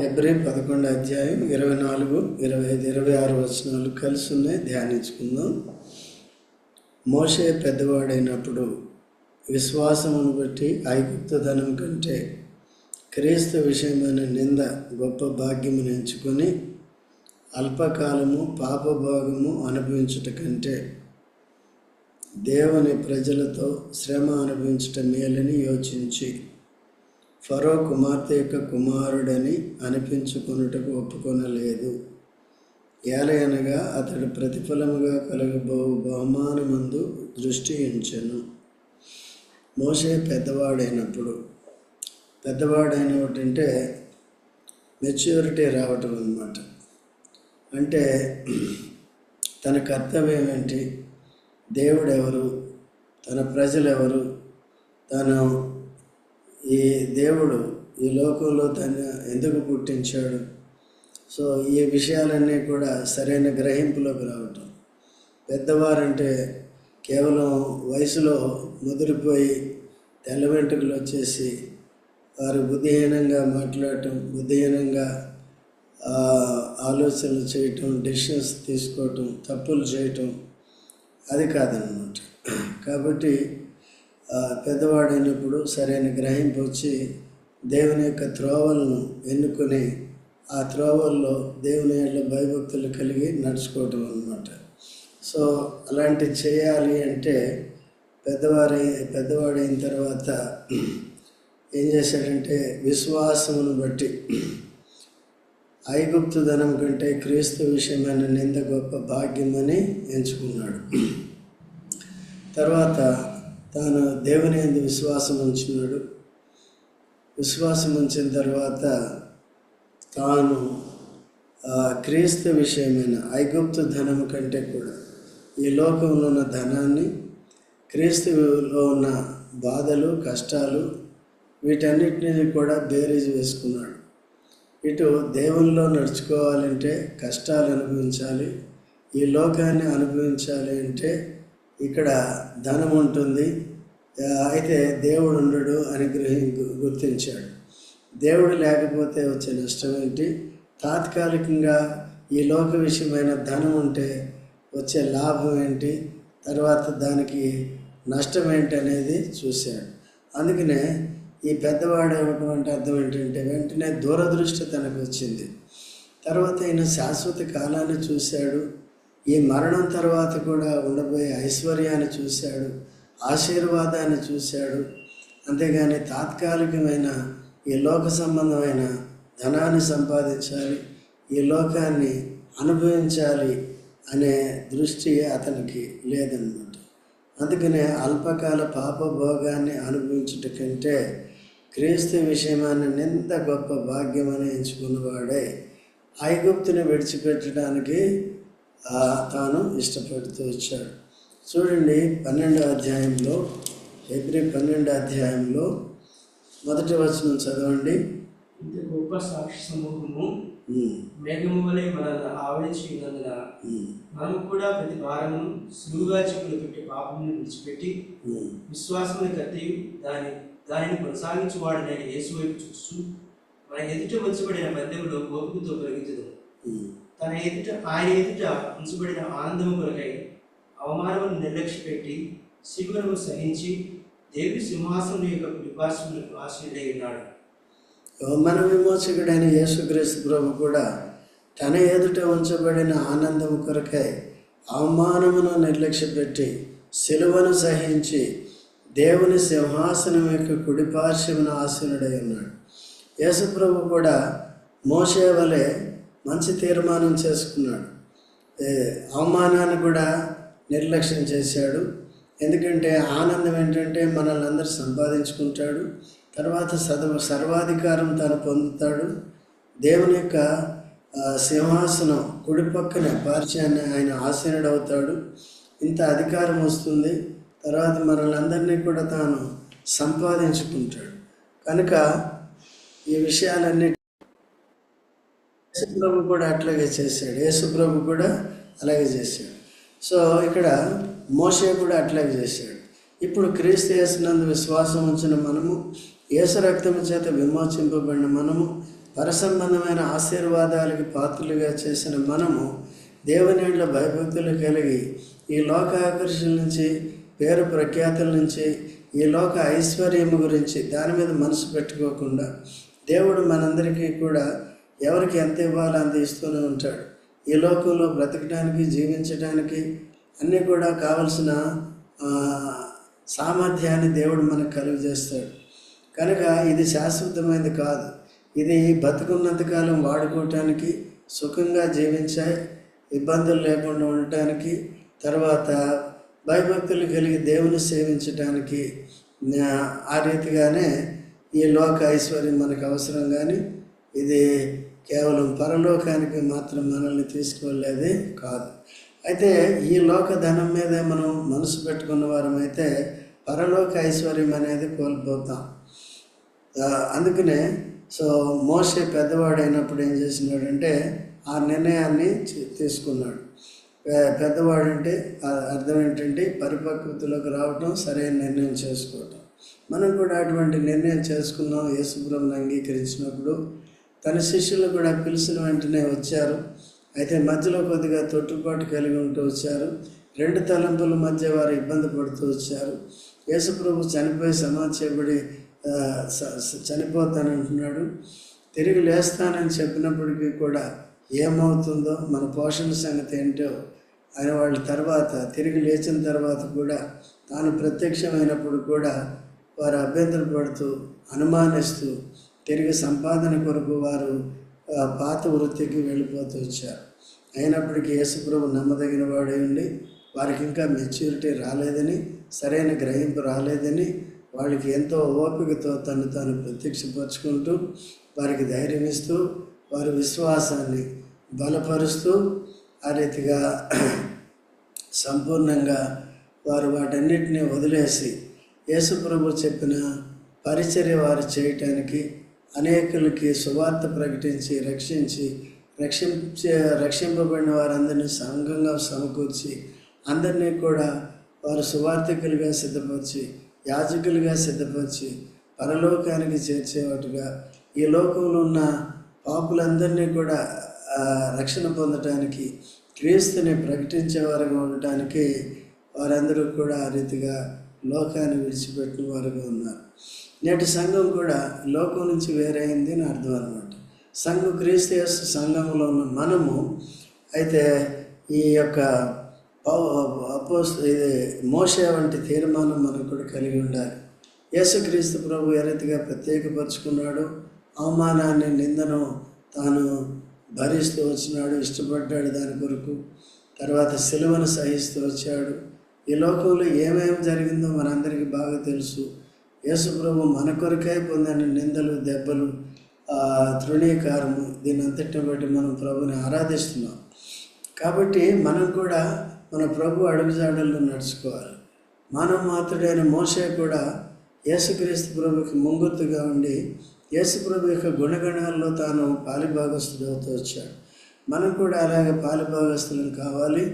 ఫిబ్రవరి పదకొండు అధ్యాయం ఇరవై నాలుగు ఇరవై ఐదు ఇరవై ఆరు వచనాలు కలిసి ఉన్నాయి ధ్యానించుకుందాం. మోషే పెద్దవాడైనప్పుడు విశ్వాసమును బట్టి ఐగుప్త ధనం కంటే క్రీస్తు విషయమైన నింద గొప్ప భాగ్యమును ఎంచుకొని అల్పకాలము పాపభోగము అనుభవించుట కంటే దేవుని ప్రజలతో శ్రమ అనుభవించుట మేలని యోచించి ఫరో కుమార్తె యొక్క కుమారుడని అనిపించుకొనుటకు ఒప్పుకొనలేదు. ఏలయనగా అతడు ప్రతిఫలముగా కలగబో బహుమానమందు దృష్టి ఎంచెను. మోసే పెద్దవాడైనప్పుడు పెద్దవాడైనటంటే మెచ్యూరిటీ రావటం అన్నమాట. అంటే తన కర్తవ్యం ఏంటి దేవుడు ఎవరు తన ప్రజలు ఎవరు తను ఈ దేవుడు ఈ లోకంలో తను ఎందుకు పుట్టించాడు? సో ఈ విషయాలన్నీ కూడా సరైన గ్రహింపులోకి రావటం. పెద్దవారంటే కేవలం వయసులో ముదిరిపోయి తెల్ల వెంట్రుకలు వచ్చేసి వారు బుద్ధిహీనంగా మాట్లాడటం బుద్ధిహీనంగా ఆలోచనలు చేయటం డెసిషన్స్ తీసుకోవటం తప్పులు చేయటం అది కాదనమాట కాబట్టి పెద్దవాడైనప్పుడు సరైన గ్రహింపు వచ్చి దేవుని యొక్క త్రోవలను ఎన్నుకొని ఆ త్రోవల్లో దేవుని యొక్క భయభక్తులు కలిగి నడుచుకోవటం అనమాట సో అలాంటి చేయాలి అంటే పెద్దవారి పెద్దవాడైన తర్వాత ఏం చేశాడంటే విశ్వాసమును బట్టి ఐగుప్తు ధనం కంటే క్రీస్తు విషయమైన నింద గొప్ప భాగ్యమని ఎంచుకున్నాడు. తర్వాత తాను దేవుని ఎందు విశ్వాసం ఉంచినాడు. విశ్వాసం ఉంచిన తర్వాత తాను క్రీస్తు విషయమైన ఐగుప్తు ధనము కంటే కూడా ఈ లోకంలో ఉన్న ధనాన్ని క్రీస్తులో ఉన్న బాధలు కష్టాలు వీటన్నిటిని కూడా బేరీజ్ వేసుకున్నాడు. ఇటు దేవునిలో నడుచుకోవాలంటే కష్టాలు అనుభవించాలి ఈ లోకాన్ని అనుభవించాలి అంటే ఇక్కడ ధనం ఉంటుంది. అయితే దేవుడు ఉండడు అని గ్రహి గు- గుర్తించాడు. దేవుడు లేకపోతే వచ్చే నష్టం ఏంటి? తాత్కాలికంగా ఈ లోక విషయమైన ధనం ఉంటే వచ్చే లాభం ఏంటి? తర్వాత దానికి నష్టం ఏంటి అనేది చూశాడు. అందుకనే ఈ పెద్దవాడు ఏమిటంటే అర్థం ఏంటంటే వెంటనే దూరదృష్టి తనకు వచ్చింది తర్వాత ఈయన శాశ్వత కాలాన్ని చూశాడు. ఈ మరణం తర్వాత కూడా ఉండబోయే ఐశ్వర్యాన్ని చూశాడు ఆశీర్వాదాన్ని చూశాడు. అంతేగాని తాత్కాలికమైన ఈ లోక సంబంధమైన ధనాన్ని సంపాదించాలి ఈ లోకాన్ని అనుభవించాలి అనే దృష్టి అతనికి లేదన్నమాట. అందుకనే అల్పకాల పాపభోగాన్ని అనుభవించుట కంటే క్రీస్తు విషయమాన్ని నింత గొప్ప భాగ్యమని ఎంచుకున్నవాడే ఐగుప్తుని విడిచిపెట్టడానికి తాను ఇష్టపడుతూ వచ్చాడు. చూడండి పన్నెండో అధ్యాయంలో ఫిబ్రవరి పన్నెండో అధ్యాయంలో మొదటి వచనం చదవండి. ఇంత గొప్ప సాక్షి సమూహము మేఘము వలె మనల్ని ఆవరించి ఉన్నందున ఉమ్, మనము కూడా ప్రతి భారమును సులువుగా చిక్కులు పెట్టి పాపమును విడిచిపెట్టి విశ్వాసమును కత్తి దాని దానిని కొనసాగించువాడనైన యేసు వైపు చూస్తూ మన ఎదుట ఓపికతో పరిగెత్తుదు ఉమ్. తన ఎదుట ఆయన ఎదుట ఉంచబడిన ఆనందము కొరకై అవమానమును నిర్లక్ష్య పెట్టి శివును సహించి దేవి సింహాసనం యొక్క కుడిపార్శ్వములకు ఆశ్రయుడై ఉన్నాడు. మన విమోచకుడైన యేసుక్రీస్తు ప్రభు కూడా తన ఎదుట ఉంచబడిన ఆనందం కొరకై అవమానమును నిర్లక్ష్యపెట్టి సిలువను సహించి దేవుని సింహాసనం యొక్క కుడిపార్శ్వమున ఆసీనుడై ఉన్నాడు. యేసుప్రభు కూడా మోసే వలె మంచి తీర్మానం చేసుకున్నాడు. అవమానాన్ని కూడా నిర్లక్ష్యం చేశాడు. ఎందుకంటే ఆనందం ఏంటంటే మనల్ని అందరూ సంపాదించుకుంటాడు. తర్వాత సర్వ సర్వాధికారం తాను పొందుతాడు. దేవుని యొక్క సింహాసనం కుడి పక్కన పార్శ్యాన్ని ఆయన ఆసీనుడు అవుతాడు ఇంత అధికారం వస్తుంది. తర్వాత మనల్ని అందరినీ కూడా తాను సంపాదించుకుంటాడు. కనుక ఈ విషయాలన్నీ యేసుప్రభు కూడా అట్లాగే చేశాడు. యేసుప్రభు కూడా అలాగే చేశాడు. సో ఇక్కడ మోసే కూడా అట్లాగే చేశాడు. ఇప్పుడు క్రీస్తు యేసునందు విశ్వాసం ఉంచిన మనము యేసు రక్తము చేత విమోచింపబడిన మనము పరసంబంధమైన ఆశీర్వాదాలకి పాత్రలుగా చేసిన మనము దేవుని భయభక్తులు కలిగి ఈ లోక ఆకర్షణ నుంచి పేరు ప్రఖ్యాతుల నుంచి ఈ లోక ఐశ్వర్యము గురించి దాని మీద మనసు పెట్టుకోకుండా దేవుడు మనందరికీ కూడా ఎవరికి ఎంత ఇవ్వాలో అంత ఇస్తూనే ఉంటాడు. ఈ లోకంలో బ్రతకడానికి జీవించడానికి అన్నీ కూడా కావలసిన సామర్థ్యాన్ని దేవుడు మనకు కలుగజేస్తాడు. కనుక ఇది శాశ్వతమైనది కాదు. ఇది బతుకున్నంతకాలం వాడుకోవటానికి సుఖంగా జీవించాయి ఇబ్బందులు లేకుండా ఉండటానికి తర్వాత భయభక్తులు కలిగి దేవుని సేవించటానికి ఆ రీతిగానే ఈ లోక ఐశ్వర్యం మనకు అవసరం కానీ ఇది కేవలం పరలోకానికి మాత్రం మనల్ని తీసుకువెళ్ళేది కాదు. అయితే ఈ లోక ధనం మీదే మనం మనసు పెట్టుకున్న వారమైతే పరలోక ఐశ్వర్యం అనేది కోల్పోతాం. అందుకనే సో మోసే పెద్దవాడైనప్పుడు ఏం చేసినాడంటే ఆ నిర్ణయాన్ని తీసుకున్నాడు. పెద్దవాడంటే అర్థం ఏంటంటే పరిపక్వతలోకి రావటం సరైన నిర్ణయం చేసుకోవటం. మనం కూడా అటువంటి నిర్ణయం చేసుకున్నాం యేసుబ్రహ్మను అంగీకరించినప్పుడు తన శిష్యులు కూడా పిలిచిన వెంటనే వచ్చారు. అయితే మధ్యలో కొద్దిగా తొట్టుపాటు కలిగి ఉంటూ వచ్చారు. రెండు తలంపుల మధ్య వారు ఇబ్బంది పడుతూ వచ్చారు. యేసుప్రభు చనిపోయి సమాధి చేయబడి చనిపోతానంటున్నాడు తిరిగి లేస్తానని చెప్పినప్పటికీ కూడా ఏమవుతుందో మన పోషణ సంగతి ఏంటో ఆయన వాళ్ళ తర్వాత తిరిగి లేచిన తర్వాత కూడా తాను ప్రత్యక్షమైనప్పుడు కూడా వారు అభ్యంతరపడుతూ అనుమానిస్తూ తిరిగి సంపాదన కొరకు వారు పాత వృత్తికి వెళ్ళిపోతూ వచ్చారు. అయినప్పటికీ యేసుప్రభు నమ్మదగిన వాడే ఉండి వారికి ఇంకా మెచ్యూరిటీ రాలేదని సరైన గ్రహింపు రాలేదని వాళ్ళకి ఎంతో ఓపికతో తను తాను ప్రత్యక్షపరుచుకుంటూ వారికి ధైర్యం ఇస్తూ వారి విశ్వాసాన్ని బలపరుస్తూ ఆ రీతిగా సంపూర్ణంగా వారు వాటన్నిటిని వదిలేసి యేసుప్రభు చెప్పిన పరిచర్య వారు చేయటానికి అనేకులకి సువార్త ప్రకటించి రక్షించి రక్షించే రక్షింపబడిన వారందరినీ సంఘంగా సమకూర్చి అందరినీ కూడా వారు సువార్థికులుగా సిద్ధపరిచి యాజకులుగా సిద్ధపరిచి పరలోకానికి చేర్చేవాటుగా ఈ లోకంలో ఉన్న పాపులందరినీ కూడా రక్షణ పొందటానికి క్రీస్తుని ప్రకటించేవారుగా ఉండటానికి వారందరూ కూడా ఆ రీతిగా లోకాన్ని విడిచిపెట్టిన వారుగా ఉన్నారు. నేటి సంఘం కూడా లోకం నుంచి వేరైంది అని అర్థం అనమాట సంఘం క్రీస్తు సంఘంలో ఉన్న మనము అయితే ఈ యొక్క అపోస్ ఇది మోసే వంటి తీర్మానం మనకు కూడా కలిగి ఉండాలి. యేసుక్రీస్తు ప్రభు ఏ రీతిగా ప్రత్యేకపరుచుకున్నాడు? అవమానాన్ని నిందను తాను భరిస్తూ వచ్చినాడు ఇష్టపడ్డాడు దాని కొరకు. తర్వాత సిలువను సహిస్తూ వచ్చాడు. ఈ లోకంలో ఏమేమి జరిగిందో మనందరికీ బాగా తెలుసు. యేసు ప్రభు మన కొరకై పొందిన నిందలు దెబ్బలు తృణీకారము దీని అంతటిని బట్టి మనం ప్రభుని ఆరాధిస్తున్నాం. కాబట్టి మనం కూడా మన ప్రభు అడుగుజాడల్లో నడుచుకోవాలి. మానవ మాత్రుడైన మోసే కూడా యేసుక్రీస్తు ప్రభుకి ముంగుర్తుగా ఉండి యేసుప్రభు యొక్క గుణగణాల్లో తాను పాలిభాగస్తుడు అవుతూ వచ్చాడు. మనం కూడా అలాగే పాలిభాగస్తులం కావాలి.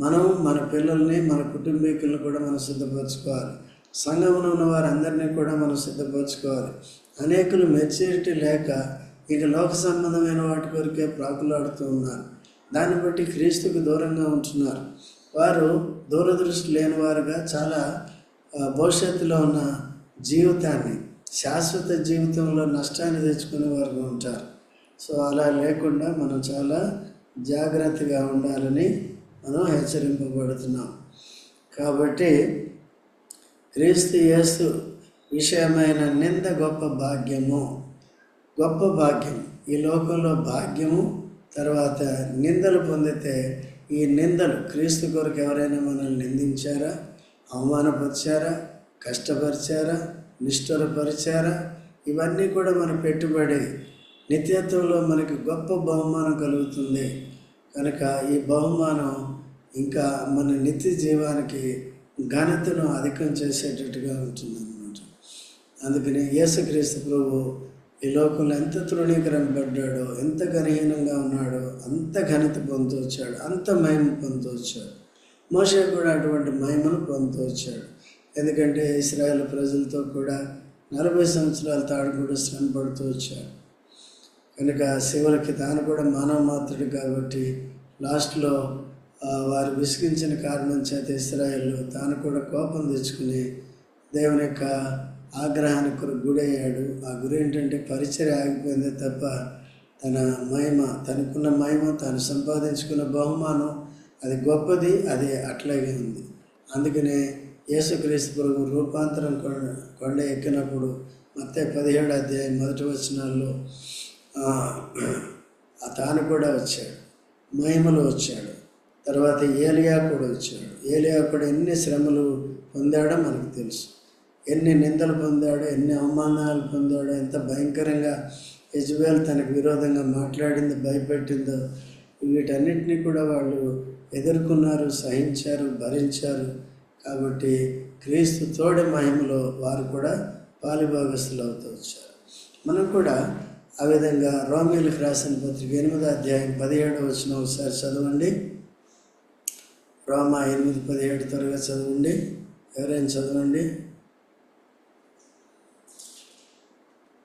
మనం మన పిల్లల్ని మన కుటుంబీకులను కూడా మనం సిద్ధపరచుకోవాలి. సంఘంలో ఉన్న వారందరినీ కూడా మనం సిద్ధపరచుకోవాలి. అనేకులు మెచ్యూరిటీ లేక ఇక లోక సంబంధమైన వాటి కొరకే ప్రాకులాడుతూ ఉన్నారు. దాన్ని బట్టి క్రీస్తుకు దూరంగా ఉంటున్నారు. వారు దూరదృష్టి లేని వారుగా చాలా భవిష్యత్తులో ఉన్న జీవితాన్ని శాశ్వత జీవితంలో నష్టాన్ని తెచ్చుకునే వారుగా ఉంటారు. సో అలా లేకుండా మనం చాలా జాగ్రత్తగా ఉండాలని మనం హెచ్చరింపబడుతున్నాం. కాబట్టి క్రీస్తు యేసు విషయమైన నింద గొప్ప భాగ్యము. గొప్ప భాగ్యం. ఈ లోకంలో భాగ్యము తర్వాత నిందలు పొందితే ఈ నిందలు క్రీస్తు కొరకు ఎవరైనా మనల్ని నిందించారా? అవమానపరిచారా? కష్టపరిచారా? నిష్ఠురపరిచారా? ఇవన్నీ కూడా మన పెట్టుబడి నిత్యత్వంలో మనకి గొప్ప బహుమానం కలుగుతుంది. కనుక ఈ బహుమానం ఇంకా మన నిత్య జీవానికి ఘనతను అధికం చేసేటట్టుగా ఉంటుందన్నమాట. అందుకని యేసుక్రీస్తు ప్రభు ఈ లోకంలో ఎంత తృణీకరింపడ్డాడో ఎంత ఘనహీనంగా ఉన్నాడో అంత ఘనత పొందొచ్చాడు అంత మహిమ పొందొచ్చాడు వచ్చాడు. మోషే కూడా అటువంటి మహిమను పొందొచ్చాడు వచ్చాడు. ఎందుకంటే ఇస్రాయేల్ ప్రజలతో కూడా నలభై సంవత్సరాల తాడు కూడా శ్రమ పడుతూ వచ్చాడు. కనుక శివులకి తాను కూడా మానవ మాత్రుడు కాబట్టి లాస్ట్లో వారు విసిగించిన కారణం చేత ఇస్రాయల్ తాను కూడా కోపం తెచ్చుకుని దేవుని యొక్క ఆగ్రహానికి గురయ్యాడు. ఆ గురి ఏంటంటే పరిచయం ఆగిపోయింది తప్ప తన మహిమ తనకున్న మహిమ తాను సంపాదించుకున్న బహుమానం అది గొప్పది అది అట్లాగే ఉంది. అందుకనే యేసుక్రీస్తు ప్రభు రూపాంతరం కొండ కొండ ఎక్కినప్పుడు మొత్తం పదిహేడు అధ్యాయం మొదటి వచనాల్లో తాను కూడా వచ్చాడు. మహిమలు వచ్చాడు. తర్వాత ఏలియా కూడా వచ్చాడు. ఏలియా కూడా ఎన్ని శ్రమలు పొందాడో మనకు తెలుసు. ఎన్ని నిందలు పొందాడో ఎన్ని అవమానాలు పొందాడో ఎంత భయంకరంగా యజ్వేల్ తనకు విరోధంగా మాట్లాడింది భయపెట్టిందో వీటన్నిటినీ కూడా వాళ్ళు ఎదుర్కొన్నారు సహించారు భరించారు. కాబట్టి క్రీస్తు తోడి మహిమలో వారు కూడా పాలిభాగస్తులు అవుతూ వచ్చారు. మనం కూడా ఆ విధంగా రోమిలకు రాసిన పత్రిక ఎనిమిదో అధ్యాయం పదిహేడు వచ్చిన ఒకసారి చదవండి. రోమా ఎనిమిది పదిహేడు త్వరగా చదవండి. ఎవరైనా చదవండి.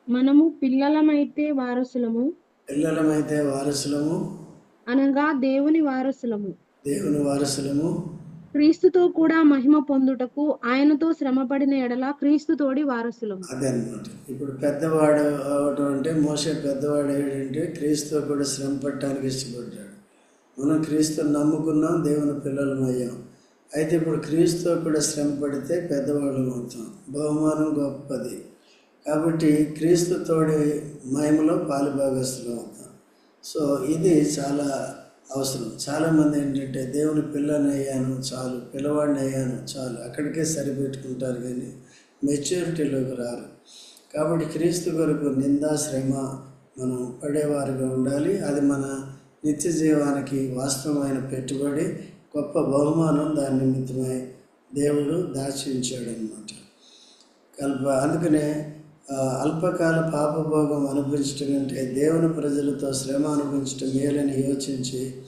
మనము పిల్లలమైతే వారసులము. పిల్లలమైతే వారసులము. అనగా దేవుని వారసులము. దేవుని వారసులము. క్రీస్తుతో కూడా మహిమ పొందుటకు ఆయనతో శ్రమపడిన ఎడల క్రీస్తుతోడి వారసులు. అదే అనమాట ఇప్పుడు పెద్దవాడు అవటం అంటే మోసే పెద్దవాడు ఏంటంటే క్రీస్తు కూడా శ్రమ పట్టడానికి ఇష్టపడ్డాడు. మనం క్రీస్తు నమ్ముకున్నాం దేవుని పిల్లలం అయ్యాం. అయితే ఇప్పుడు క్రీస్తు కూడా శ్రమ పడితే పెద్దవాళ్ళం అవుతాం బహుమానం గొప్పది. కాబట్టి క్రీస్తు తోడి మహిమలో పాలుభాగస్తులు అవుతాం. సో ఇది చాలా అవసరం. చాలామంది ఏంటంటే దేవుని పిల్లని అయ్యాను చాలు. పిల్లవాడిని అయ్యాను చాలు. అక్కడికే సరిపెట్టుకుంటారు కానీ మెచ్యూరిటీలోకి రారు. కాబట్టి క్రీస్తు కొరకు నిందా శ్రమ మనం పడేవారుగా ఉండాలి. అది మన నిత్య జీవానికి వాస్తవమైన పెట్టుబడి గొప్ప బహుమానం దాని నిమిత్తమై దేవుడు దాచించాడు అనమాట కల్ప అందుకనే అల్పకాల పాపభోగం అనుభవించటం కంటే దేవుని ప్రజలతో శ్రమ అనుభవించటం మేలని యోచించి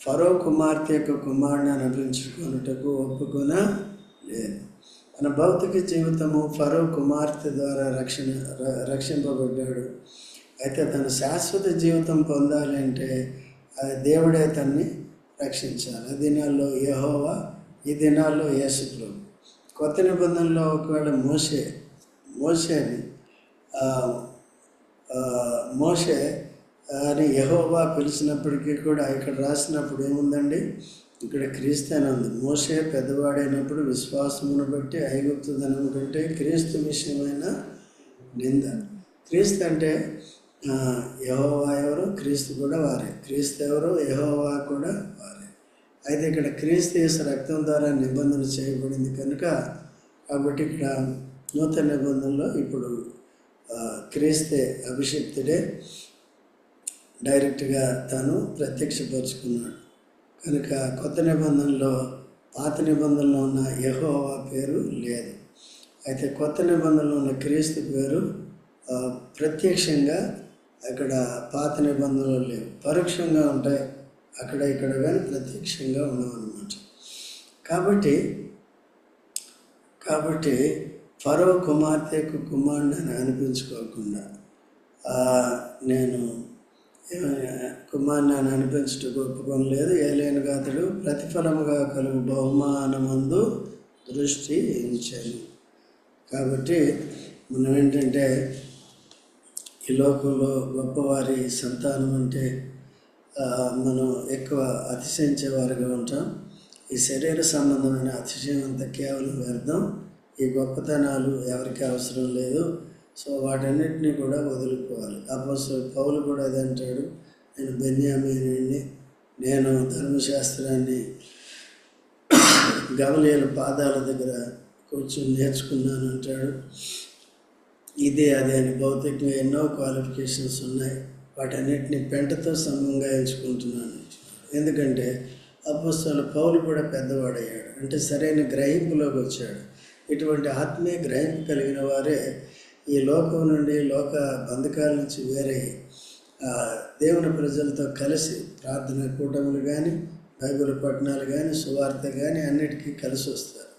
ఫరో కుమార్తె యొక్క కుమారుని అనుభవించుకొనుటకు ఒప్పుకున లేదు. మన భౌతిక జీవితము ఫరో కుమార్తె ద్వారా రక్షణ ర- రక్షింపబడ్డాడు. అయితే తన శాశ్వత జీవితం పొందాలి అంటే అది దేవుడే తన్ని రక్షించాలి. ఆ దినాల్లో యహోవా ఈ దినాల్లో యేసుప్రభు. కొత్త నిబంధనలో ఒకవేళ మోసే మోసేని మోషే అని యెహోవా పిలిచినప్పటికీ కూడా ఇక్కడ రాసినప్పుడు ఏముందండి? ఇక్కడ క్రీస్తు అని ఉంది. మోసే పెద్దవాడైనప్పుడు విశ్వాసమును బట్టి ఐగుప్తు ధనం కంటే క్రీస్తు విషయమైన నింద. క్రీస్తు అంటే యహోవా ఎవరు? క్రీస్తు కూడా వారే. క్రీస్తు ఎవరు? యహోవా కూడా వారే. అయితే ఇక్కడ క్రీస్తు యేసు రక్తం ద్వారా నిబంధన చేయబడింది కనుక కాబట్టి ఇక్కడ నూతన నిబంధనలో ఇప్పుడు క్రీస్తే అభిషిక్తుడే డైరెక్ట్గా తాను ప్రత్యక్షపరుచుకున్నాడు. కనుక కొత్త నిబంధనలో పాత నిబంధనలో ఉన్న యహోవా పేరు లేదు. అయితే కొత్త నిబంధనలో ఉన్న క్రీస్తు పేరు ప్రత్యక్షంగా అక్కడ పాత నిబంధనలు లేవు. పరోక్షంగా ఉంటాయి. అక్కడ ఇక్కడ కానీ ప్రత్యక్షంగా ఉండవన్నమాట. కాబట్టి కాబట్టి ఫరో కుమార్తెకు కుమారుని అని అనిపించుకోకుండా నేను కుమారుని అని అనిపించుటకు ఒప్పుకోలేదు ఏలేనుగా అతడు ప్రతిఫలముగా కలుగు బహుమానమందు దృష్టి ఇచ్చాను కాబట్టి మనం ఏంటంటే ఈ లోకంలో గొప్పవారి సంతానం అంటే మనం ఎక్కువ అతిశయించేవారుగా ఉంటాం. ఈ శరీర సంబంధమైన అతిశయం అంతా కేవలం వ్యర్థం. ఈ గొప్పతనాలు ఎవరికి అవసరం లేదు. సో వాటన్నిటినీ కూడా వదులుకోవాలి. అపోసు పౌలు కూడా అది అంటాడు. నేను బెన్యామీని నేను ధర్మశాస్త్రాన్ని గవలేని పాదాల దగ్గర కూర్చొని నేర్చుకున్నాను అంటాడు. ఇదే అదే అని భౌతికంగా ఎన్నో క్వాలిఫికేషన్స్ ఉన్నాయి. వాటన్నిటిని పెంటతో సమంగా ఎంచుకుంటున్నాను ఎందుకంటే అపోస్తల పౌలు కూడా పెద్దవాడయ్యాడు. అంటే సరైన గ్రహింపులోకి వచ్చాడు. ఇటువంటి ఆత్మీయ గ్రహింపు కలిగిన వారే ఈ లోకం నుండి లోక బంధకాల నుంచి వేరే దేవుని ప్రజలతో కలిసి ప్రార్థన కూటములు కానీ బైబిల్ పట్టణాలు కానీ సువార్త కానీ అన్నిటికీ కలిసి వస్తారు.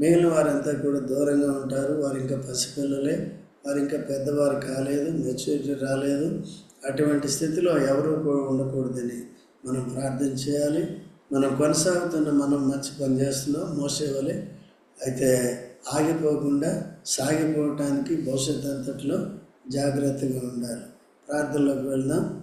మిగిలిన వారంతా కూడా దూరంగా ఉంటారు. వారు ఇంకా పసిపిల్లలే వారు ఇంకా పెద్దవారు కాలేదు మెచ్యూరిటీ రాలేదు. అటువంటి స్థితిలో ఎవరు కూడా ఉండకూడదని మనం ప్రార్థన చేయాలి. మనం కొనసాగుతున్న మనం మంచి పని చేస్తున్నాం. మోసేవలే అయితే ఆగిపోకుండా సాగిపోవటానికి భవిష్యత్ అంతట్లో జాగ్రత్తగా ఉండాలి. ప్రార్థనలోకి వెళ్దాం.